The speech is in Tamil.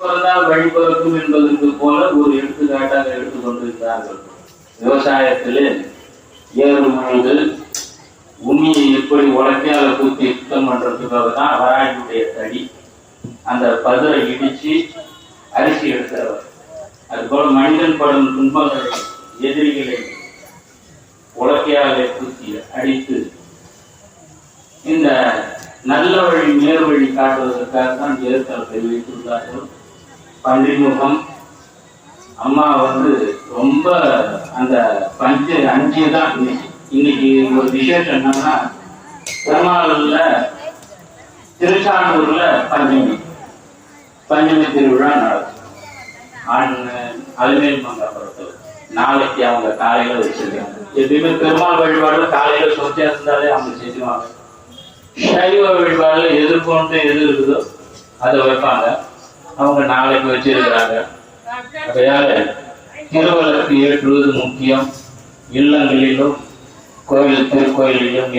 பிறந்தால் வழிபிறக்கும் என்பதற்கு போல ஒரு எடுத்துக்காட்டாக எடுத்துக்கொண்டிருக்கிறார்கள் விவசாயத்திலே ஏறு ஏறுமொழிது உண்மையை எப்படி உலக்கையால குத்தி சுத்தம் பண்றதுக்காக தான் வராயினுடைய தடி அந்த பதுரை இடிச்சு அரிசி எடுக்கிறவர் அதுபோல மனிதன் படும் துன்பங்களை எதிரிகளை உலக்கையாலே குத்தி அடித்து இந்த நல்ல வழி நேர் வழி காட்டுவதற்காக தான் ஏற்கனவே வைத்திருந்தார்கள். பன்றிமுகம் அம்மா வந்து ரொம்ப அந்த பஞ்சு அஞ்சு தான் இன்னைக்கு ஒரு விசேஷம் என்னன்னா பெருமாள்ல திருச்சானூர்ல பஞ்சமி. பஞ்சமி திருவிழா நடக்கும். ஆண் அலுமேல் மங்கபுரத்தில் நாளைக்கு அவங்க காலையில வச்சிருக்காங்க. எப்பயுமே பெருமாள் வழிபாடுல காலையில சொத்தியா இருந்தாலே அவங்க செஞ்சுவாங்க சைவ வழிபாடுல எது போன்ற எது இருக்குதோ அதை வைப்பாங்க. அவங்க நாளைக்கு வச்சிருக்கிறாங்க. அதையால திருவள்ளக்கு ஏற்றுவது முக்கியம். இல்லங்களிலும் கோயில் திருக்கோயிலிலும்